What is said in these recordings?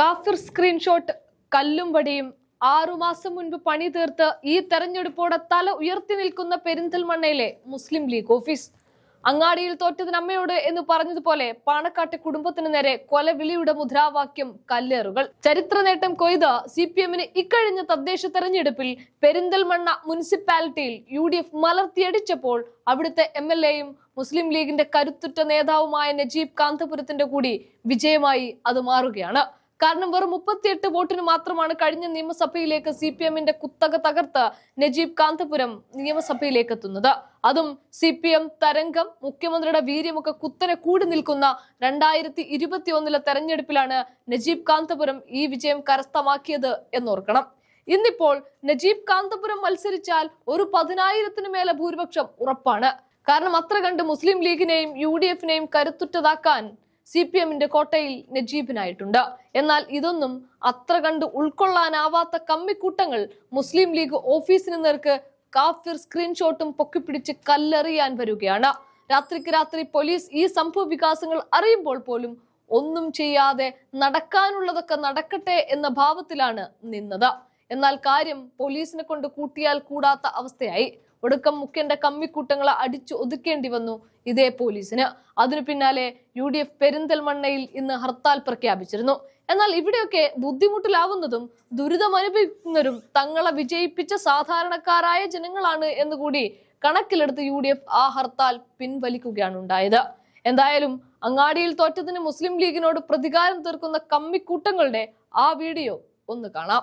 കാഫിർ സ്ക്രീൻഷോട്ട് കല്ലും വടിയും. ആറുമാസം മുൻപ് പണി തീർത്ത് ഈ തെരഞ്ഞെടുപ്പോടെ തല ഉയർത്തി നിൽക്കുന്ന പെരിന്തൽമണ്ണയിലെ മുസ്ലിം ലീഗ് ഓഫീസ്. അങ്ങാടിയിൽ തോറ്റതിന് അമ്മയോട് എന്ന് പറഞ്ഞതുപോലെ പാണക്കാട്ടെ കുടുംബത്തിന് നേരെ കൊലവിളിയുടെ മുദ്രാവാക്യം കല്ലേറുകൾ. ചരിത്ര നേട്ടം കൊയ്ത സി പി എമ്മിന് ഇക്കഴിഞ്ഞ തദ്ദേശ തെരഞ്ഞെടുപ്പിൽ പെരിന്തൽമണ്ണ മുനിസിപ്പാലിറ്റിയിൽ യു ഡി എഫ് മലർത്തിയടിച്ചപ്പോൾ അവിടുത്തെ എം എൽ എയും മുസ്ലിം ലീഗിന്റെ കരുത്തുറ്റ നേതാവുമായ നജീബ് കാന്തപുരത്തിന്റെ കൂടി വിജയമായി അത് മാറുകയാണ്. കാരണം വെറും മുപ്പത്തിയെട്ട് വോട്ടിന് മാത്രമാണ് കഴിഞ്ഞ നിയമസഭയിലേക്ക് സി പി എമ്മിന്റെ കുത്തക തകർത്ത് നജീബ് കാന്തപുരം നിയമസഭയിലേക്ക് എത്തുന്നത്. അതും സി പി എം തരംഗം മുഖ്യമന്ത്രിയുടെ വീര്യമൊക്കെ കുത്തനെ കൂടി നിൽക്കുന്ന രണ്ടായിരത്തി ഇരുപത്തി ഒന്നിലെ തെരഞ്ഞെടുപ്പിലാണ് നജീബ് കാന്തപുരം ഈ വിജയം കരസ്ഥമാക്കിയത് എന്നോർക്കണം. ഇന്നിപ്പോൾ നജീബ് കാന്തപുരം മത്സരിച്ചാൽ ഒരു പതിനായിരത്തിന് മേലെ ഭൂരിപക്ഷം ഉറപ്പാണ്. കാരണം അത്ര കണ്ട് മുസ്ലിം ലീഗിനെയും യു ഡി എഫിനെയും കരുത്തുറ്റതാക്കാൻ സി പി എമ്മിന്റെ കോട്ടയിൽ നജീബിനായിട്ടുണ്ട്. എന്നാൽ ഇതൊന്നും അത്ര കണ്ട് ഉൾക്കൊള്ളാനാവാത്ത കമ്മിക്കൂട്ടങ്ങൾ മുസ്ലിം ലീഗ് ഓഫീസിന് നേർക്ക് കാഫിർ സ്ക്രീൻഷോട്ടും പൊക്കിപ്പിടിച്ച് കല്ലെറിയാൻ വരികയാണ്. രാത്രിക്ക് രാത്രി പോലീസ് ഈ സംഭവ വികാസങ്ങൾ അറിയുമ്പോൾ പോലും ഒന്നും ചെയ്യാതെ നടക്കാനുള്ളതൊക്കെ നടക്കട്ടെ എന്ന ഭാവത്തിലാണ് നിന്നത്. എന്നാൽ കാര്യം പോലീസിനെ കൊണ്ട് കൂട്ടിയാൽ കൂടാത്ത അവസ്ഥയായി. ഒടുക്കം മുഖ്യന്റെ കമ്മിക്കൂട്ടങ്ങളെ അടിച്ചു ഒതുക്കേണ്ടി വന്നു ഇതേ പോലീസിന്. അതിനു പിന്നാലെ യു ഡി എഫ് പെരിന്തൽമണ്ണയിൽ ഇന്ന് ഹർത്താൽ പ്രഖ്യാപിച്ചിരുന്നു. എന്നാൽ ഇവിടെയൊക്കെ ബുദ്ധിമുട്ടിലാവുന്നതും ദുരിതമനുഭവിക്കുന്നവരും തങ്ങളെ വിജയിപ്പിച്ച സാധാരണക്കാരായ ജനങ്ങളാണ് എന്നുകൂടി കണക്കിലെടുത്ത് യു ഡി എഫ് ആ ഹർത്താൽ പിൻവലിക്കുകയാണ് ഉണ്ടായത്. എന്തായാലും അങ്ങാടിയിൽ തോറ്റതിന് മുസ്ലിം ലീഗിനോട് പ്രതികാരം തീർക്കുന്ന കമ്മിക്കൂട്ടങ്ങളുടെ ആ വീഡിയോ ഒന്ന് കാണാം.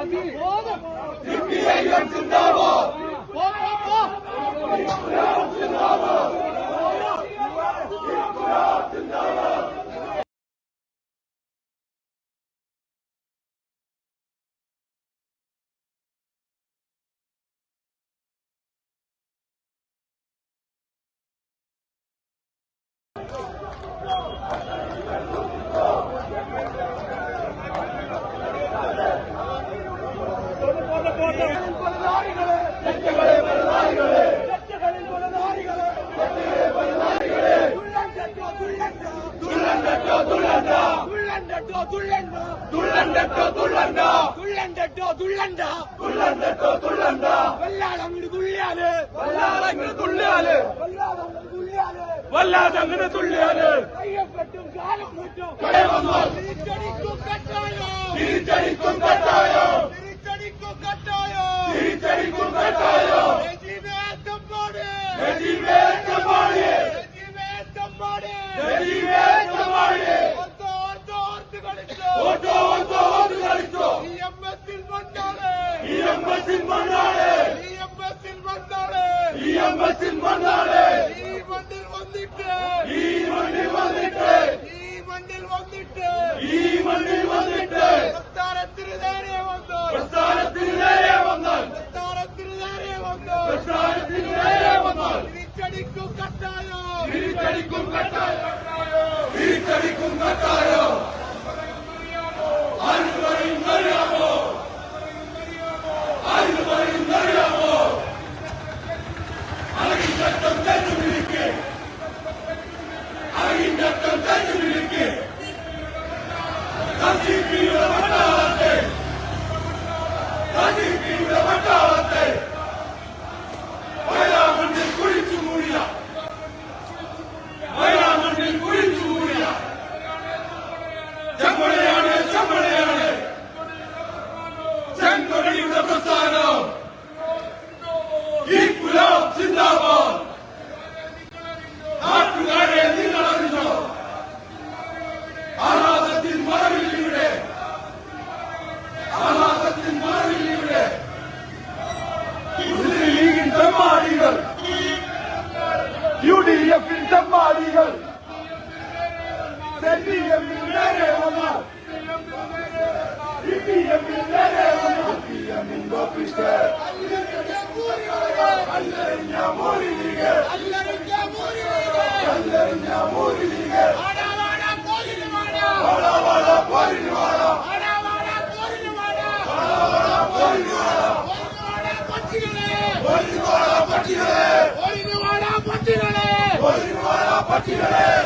Go! തുള്ളണ്ടോ തുള്ളണ്ട? തുള്ളണ്ടോ തുള്ളണ്ട വല്ലാതങ്ങട് തുള്ളിയാൽ. വല്ലാതങ്ങട് തുള്ളിയാൽ. വല്ലാതങ്ങട് തുള്ളിയാൽ. കയ്യപ്പെട്ടും കാലം മുറ്റും തിരിച്ചടിക്കും കട്ടായോ? തിരിച്ചടിക്കും കട്ടായോ? തിരിച്ചടിക്കും കട്ടായോ? തിരിച്ചടിക്കും കട്ടായോ? രജിവേത്തമ്പാട് രജിവേത്തമ്പാട് രജിവേത്തമ്പാട് രജിവേ तुम बताओ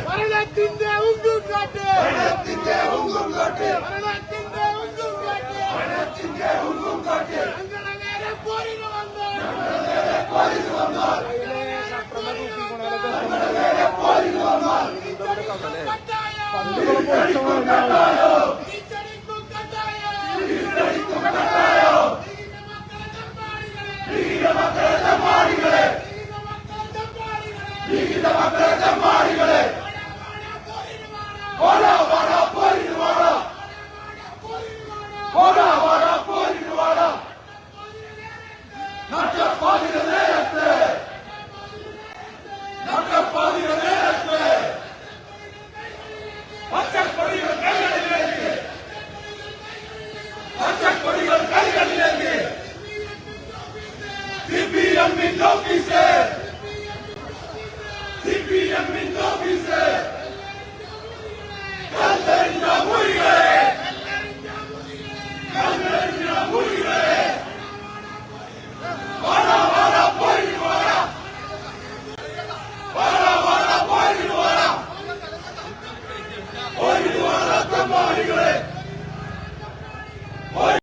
மரணத்தின் உங்கும் காட்டு மரணத்தின் உங்கும் காட்டு மரணத்தின் உங்கும் காட்டு மரணத்தின் உங்கும் காட்டு പോലീസ് വന്നാൽ